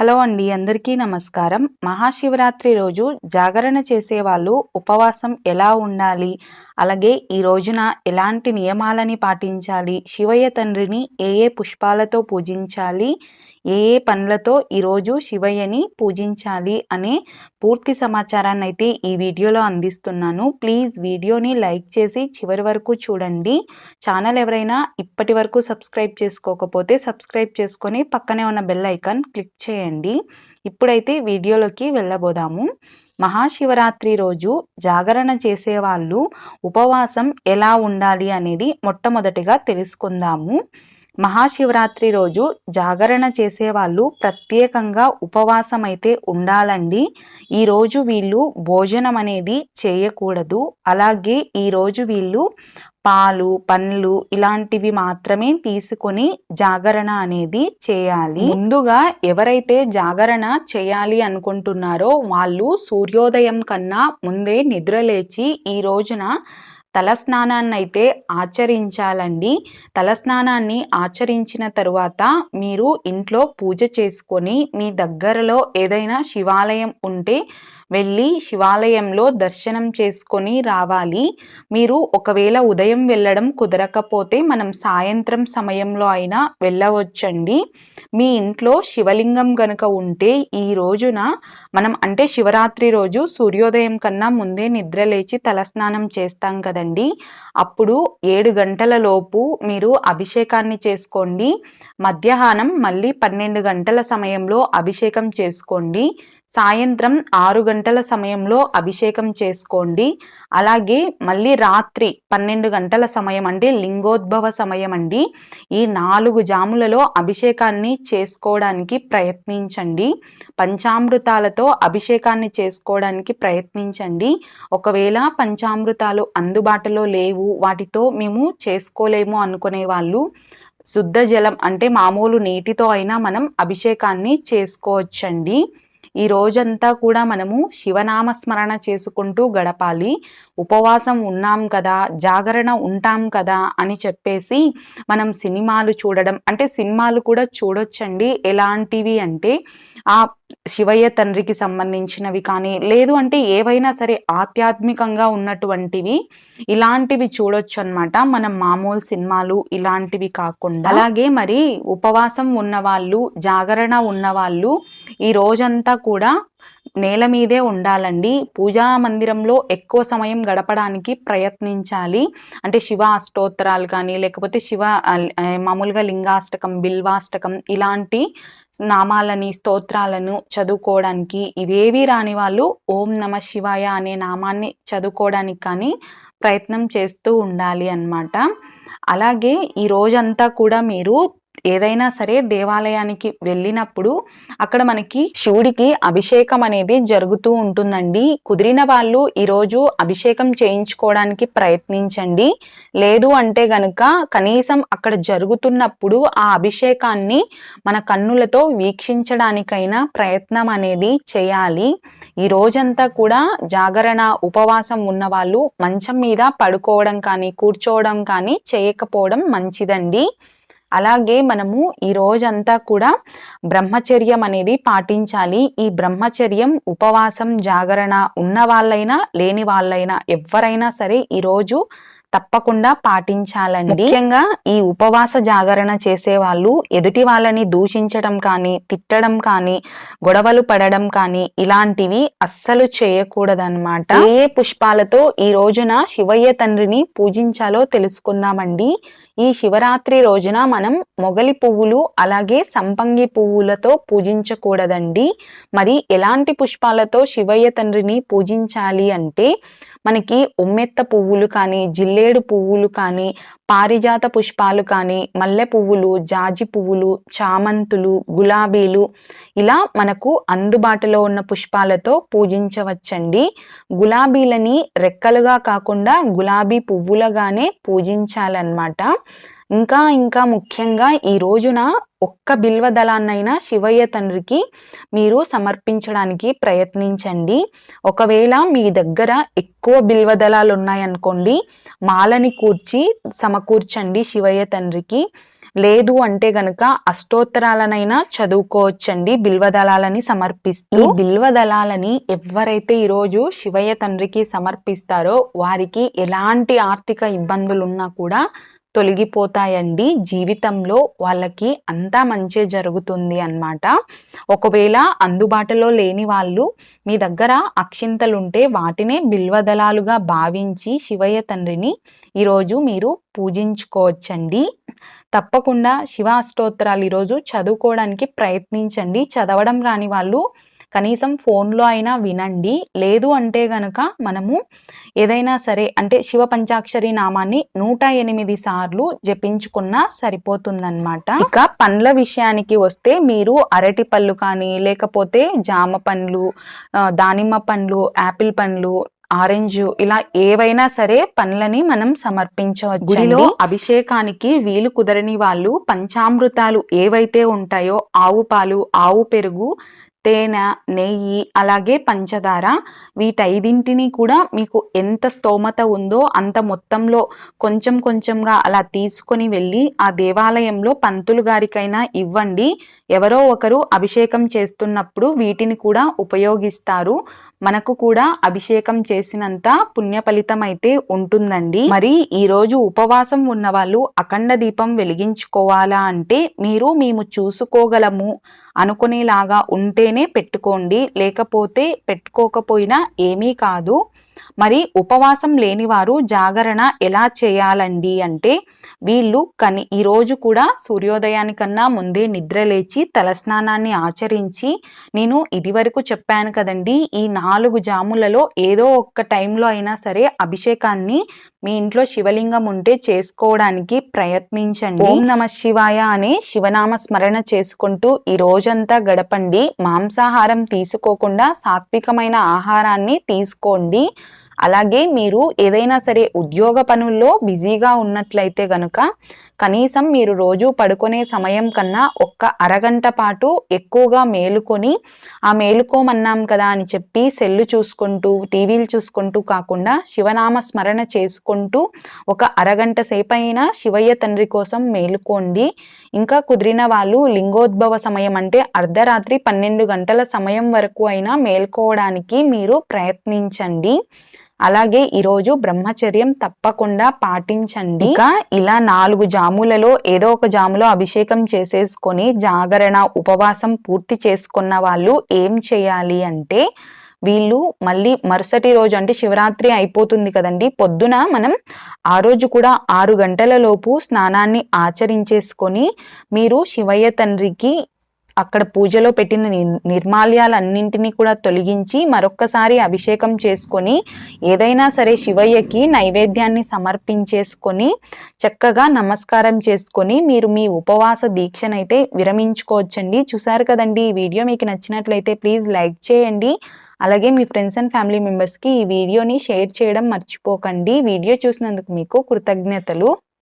Hello అండి అందరికీ నమస్కారం. మహాశివరాత్రి రోజు జాగరణ చేసే వాళ్ళు ఉపవాసం ఎలా ఉండాలి? అలాగే ఈ రోజున ఎలాంటి నియమాలని పాటించాలి? శివయ్య తండ్రిని ఏ ఏ పుష్పాలతో పూజించాలి? ఏ ఏ పనులతో ఈరోజు శివయ్యని పూజించాలి అనే పూర్తి సమాచారాన్ని అయితే ఈ వీడియోలో అందిస్తున్నాను. ప్లీజ్ వీడియోని లైక్ చేసి చివరి వరకు చూడండి. ఛానల్ ఎవరైనా ఇప్పటి వరకు సబ్స్క్రైబ్ చేసుకోకపోతే సబ్స్క్రైబ్ చేసుకొని పక్కనే ఉన్న బెల్ ఐకాన్ క్లిక్ చేయండి. ఇప్పుడైతే వీడియోలోకి వెళ్ళబోదాము. మహాశివరాత్రి రోజు జాగరణ చేసేవాళ్ళు ఉపవాసం ఎలా ఉండాలి అనేది మొట్టమొదటిగా తెలుసుకుందాము. మహాశివరాత్రి రోజు జాగరణ చేసేవాళ్ళు ప్రత్యేకంగా ఉపవాసం అయితే ఉండాలండి ఈరోజు వీళ్ళు భోజనం అనేది చేయకూడదు. అలాగే ఈరోజు వీళ్ళు పాలు పండ్లు ఇలాంటివి మాత్రమే తీసుకొని జాగరణ అనేది చేయాలి. ముందుగా ఎవరైతే జాగరణ చేయాలి అనుకుంటున్నారో వాళ్ళు సూర్యోదయం కన్నా ముందే నిద్రలేచి ఈ రోజున తలస్నానాన్ని అయితే ఆచరించాలండి. తలస్నానాన్ని ఆచరించిన తరువాత మీరు ఇంట్లో పూజ చేసుకొని మీ దగ్గరలో ఏదైనా శివాలయం ఉంటే వెళ్ళి శివాలయంలో దర్శనం చేసుకొని రావాలి. మీరు ఒకవేళ ఉదయం వెళ్ళడం కుదరకపోతే మనం సాయంత్రం సమయంలో అయినా వెళ్ళవచ్చండి. మీ ఇంట్లో శివలింగం గనుక ఉంటే ఈ రోజున మనం అంటే శివరాత్రి రోజు సూర్యోదయం కన్నా ముందే నిద్ర లేచి తలస్నానం చేస్తాం కదండి. అప్పుడు ఏడు గంటల లోపు మీరు అభిషేకాన్ని చేసుకోండి. మధ్యాహ్నం మళ్ళీ పన్నెండు గంటల సమయంలో అభిషేకం చేసుకోండి. సాయంత్రం ఆరు గంటల సమయంలో అభిషేకం చేసుకోండి. అలాగే మళ్ళీ రాత్రి పన్నెండు గంటల సమయం అంటే లింగోద్భవ సమయం అండి. ఈ నాలుగు జాములలో అభిషేకాన్ని చేసుకోవడానికి ప్రయత్నించండి. పంచామృతాలతో అభిషేకాన్ని చేసుకోవడానికి ప్రయత్నించండి. ఒకవేళ పంచామృతాలు అందుబాటులో లేవు వాటితో మేము చేసుకోలేము అనుకునే వాళ్ళు శుద్ధ జలం అంటే మామూలు నీటితో అయినా మనం అభిషేకాన్ని చేసుకోవచ్చండి. ఈ రోజంతా కూడా మనము శివనామ స్మరణ చేసుకుంటూ గడపాలి. ఉపవాసం ఉన్నాం కదా జాగరణ ఉంటాం కదా అని చెప్పేసి మనం సినిమాలు చూడడం అంటే సినిమాలు కూడా చూడొచ్చండి. ఎలాంటివి అంటే ఆ శివయ్య తండ్రికి సంబంధించినవి కానీ లేదు అంటే ఏవైనా సరే ఆధ్యాత్మికంగా ఉన్నటువంటివి ఇలాంటివి చూడొచ్చు అనమాట మనం మామూలు సినిమాలు ఇలాంటివి కాకుండా. అలాగే మరి ఉపవాసం ఉన్నవాళ్ళు జాగరణ ఉన్నవాళ్ళు ఈ రోజంతా కూడా నేల మీదే ఉండాలండి. పూజా మందిరంలో ఎక్కువ సమయం గడపడానికి ప్రయత్నించాలి. అంటే శివ అష్టోత్తరాలు కానీ లేకపోతే శివ మామూలుగా లింగాష్టకం బిల్వాష్టకం ఇలాంటి నామాలని స్తోత్రాలను చదువుకోవడానికి ఇవేవి రాని వాళ్ళు ఓం నమ శివాయ అనే నామాన్ని చదువుకోవడానికి కానీ ప్రయత్నం చేస్తూ ఉండాలి అన్నమాట. అలాగే ఈ రోజంతా కూడా మీరు ఏదైనా సరే దేవాలయానికి వెళ్ళినప్పుడు అక్కడ మనకి శివుడికి అభిషేకం అనేది జరుగుతూ ఉంటుందండి. కుదిరిన వాళ్ళు ఈరోజు అభిషేకం చేయించుకోవడానికి ప్రయత్నించండి. లేదు అంటే గనుక కనీసం అక్కడ జరుగుతున్నప్పుడు ఆ అభిషేకాన్ని మన కన్నులతో వీక్షించడానికైనా ప్రయత్నం అనేది చేయాలి. ఈ రోజంతా కూడా జాగరణ ఉపవాసం ఉన్న వాళ్ళు మంచం మీద పడుకోవడం కానీ కూర్చోవడం కానీ చేయకపోవడం మంచిదండి. అలాగే మనము ఈ రోజంతా కూడా బ్రహ్మచర్యం అనేది పాటించాలి. ఈ బ్రహ్మచర్యం ఉపవాసం జాగరణ ఉన్న వాళ్ళైనా లేని వాళ్ళైనా ఎవరైనా సరే ఈరోజు తప్పకుండా పాటించాలండి. ముఖ్యంగా ఈ ఉపవాస జాగరణ చేసే వాళ్ళు ఎదుటి వాళ్ళని దూషించడం కానీ తిట్టడం కానీ గొడవలు పడడం కానీ ఇలాంటివి అస్సలు చేయకూడదన్నమాట. ఏ పుష్పాలతో ఈ రోజున శివయ్య తండ్రిని పూజించాలో తెలుసుకుందామండి. ఈ శివరాత్రి రోజున మనం మొగలి పువ్వులు అలాగే సంపంగి పువ్వులతో పూజించకూడదండి. మరి ఎలాంటి పుష్పాలతో శివయ్య తండ్రిని పూజించాలి అంటే మనకి ఉమ్మెత్త పువ్వులు కానీ జిల్లేడు పువ్వులు కానీ పారిజాత పుష్పాలు కానీ మల్లె పువ్వులు జాజి పువ్వులు చామంతులు గులాబీలు ఇలా మనకు అందుబాటులో ఉన్న పుష్పాలతో పూజించవచ్చండి. గులాబీలని రెక్కలుగా కాకుండా గులాబీ పువ్వులుగానే పూజించాలన్నమాట. ఇంకా ఇంకా ముఖ్యంగా ఈ రోజున ఒక్క బిల్వ దళాన్నైనా శివయ్య తండ్రికి మీరు సమర్పించడానికి ప్రయత్నించండి. ఒకవేళ మీ దగ్గర ఎక్కువ బిల్వ దళాలు ఉన్నాయనుకోండి మాలని కూర్చి సమకూర్చండి శివయ్య తండ్రికి. లేదు అంటే గనుక అష్టోత్తరాలనైనా చదువుకోవచ్చండి బిల్వదళాలని సమర్పిస్తూ. బిల్వదళాలని ఎవరైతే ఈరోజు శివయ్య తండ్రికి సమర్పిస్తారో వారికి ఎలాంటి ఆర్థిక ఇబ్బందులు ఉన్నా కూడా తొలగిపోతాయండి. జీవితంలో వాళ్ళకి అంతా మంచి జరుగుతుంది అన్నమాట. ఒకవేళ అందుబాటులో లేని వాళ్ళు మీ దగ్గర అక్షింతలుంటే వాటినే బిల్వదళాలుగా భావించి శివయ్య తండ్రిని ఈరోజు మీరు పూజించుకోవచ్చండి. తప్పకుండా శివ అష్టోత్తరాలు ఈరోజు చదువుకోవడానికి ప్రయత్నించండి. చదవడం రాని వాళ్ళు కనీసం ఫోన్లో అయినా వినండి. లేదు అంటే గనక మనము ఏదైనా సరే అంటే శివ పంచాక్షరి నామాన్ని నూట ఎనిమిది సార్లు జపించుకున్నా సరిపోతుందన్నమాట. ఇక పండ్ల విషయానికి వస్తే మీరు అరటి పళ్ళు కానీ లేకపోతే జామ పండ్లు దానిమ్మ పండ్లు యాపిల్ పండ్లు ఆరెంజ్ ఇలా ఏవైనా సరే పండ్లని మనం సమర్పించవచ్చు గుడిలో అభిషేకానికి వీలు కుదరని వాళ్ళు పంచామృతాలు ఏవైతే ఉంటాయో ఆవు పాలు ఆవు పెరుగు తేనె నెయ్యి అలాగే పంచదార వీటైదింటిని కూడా మీకు ఎంత స్తోమత ఉందో అంత మొత్తంలో కొంచెం కొంచెంగా అలా తీసుకొని వెళ్ళి ఆ దేవాలయంలో పంతులు గారికైనా ఇవ్వండి. ఎవరో ఒకరు అభిషేకం చేస్తున్నప్పుడు వీటిని కూడా ఉపయోగిస్తారు. మనకు కూడా అభిషేకం చేసినంత పుణ్య ఫలితం అయితే ఉంటుందండి. మరి ఈరోజు ఉపవాసం ఉన్న వాళ్ళు అఖండ దీపం వెలిగించుకోవాలా అంటే మీరు మేము చూసుకోగలము అనుకునేలాగా ఉంటేనే పెట్టుకోండి. లేకపోతే పెట్టుకోకపోయినా ఏమీ కాదు. మరి ఉపవాసం లేనివారు జాగరణ ఎలా చేయాలండి అంటే వీళ్ళు కని ఈరోజు కూడా సూర్యోదయానికన్నా ముందే నిద్ర లేచి తలస్నానాన్ని ఆచరించి నేను ఇదివరకు చెప్పాను కదండి ఈ నాలుగు జాములలో ఏదో ఒక్క టైంలో అయినా సరే అభిషేకాన్ని మీ ఇంట్లో శివలింగం ఉంటే చేసుకోవడానికి ప్రయత్నించండి. ఓం నమ శివాయ అనే శివనామ స్మరణ చేసుకుంటూ ఈ రోజంతా గడపండి. మాంసాహారం తీసుకోకుండా సాత్వికమైన ఆహారాన్ని తీసుకోండి. అలాగే మీరు ఏదైనా సరే ఉద్యోగ పనుల్లో బిజీగా ఉన్నట్లయితే గనుక కనీసం మీరు రోజు పడుకునే సమయం కన్నా ఒక్క అరగంట పాటు ఎక్కువగా మేలుకొని ఆ మేలుకోమన్నాం కదా అని చెప్పి సెల్లు చూసుకుంటూ టీవీలు చూసుకుంటూ కాకుండా శివనామ స్మరణ చేసుకుంటూ ఒక అరగంట సేపైనా శివయ్య తండ్రి కోసం మేలుకోండి. ఇంకా కుదిరిన వాళ్ళు లింగోద్భవ సమయం అంటే అర్ధరాత్రి పన్నెండు గంటల సమయం వరకు అయినా మేల్కోవడానికి మీరు ప్రయత్నించండి. అలాగే ఈరోజు బ్రహ్మచర్యం తప్పకుండా పాటించండి. ఇక ఇలా నాలుగు జాములలో ఏదో ఒక జాములో అభిషేకం చేసేసుకొని జాగరణ ఉపవాసం పూర్తి చేసుకున్న వాళ్ళు ఏం చేయాలి అంటే వీళ్ళు మళ్ళీ మరుసటి రోజు అంటే శివరాత్రి అయిపోతుంది కదండి పొద్దున మనం ఆ రోజు కూడా ఆరు గంటల లోపు స్నానాన్ని ఆచరించేసుకొని మీరు శివయ్య తండ్రికి అక్కడ పూజలో పెట్టిన నిర్మాల్యాలన్నింటినీ కూడా తొలగించి మరొక్కసారి అభిషేకం చేసుకొని ఏదైనా సరే శివయ్యకి నైవేద్యాన్ని సమర్పించేసుకొని చక్కగా నమస్కారం చేసుకొని మీరు మీ ఉపవాస దీక్షనైతే విరమించుకోవచ్చండి. చూసారు కదండి ఈ వీడియో మీకు నచ్చినట్లయితే ప్లీజ్ లైక్ చేయండి. అలాగే మీ ఫ్రెండ్స్ అండ్ ఫ్యామిలీ మెంబర్స్కి ఈ వీడియోని షేర్ చేయడం మర్చిపోకండి. వీడియో చూసినందుకు మీకు కృతజ్ఞతలు.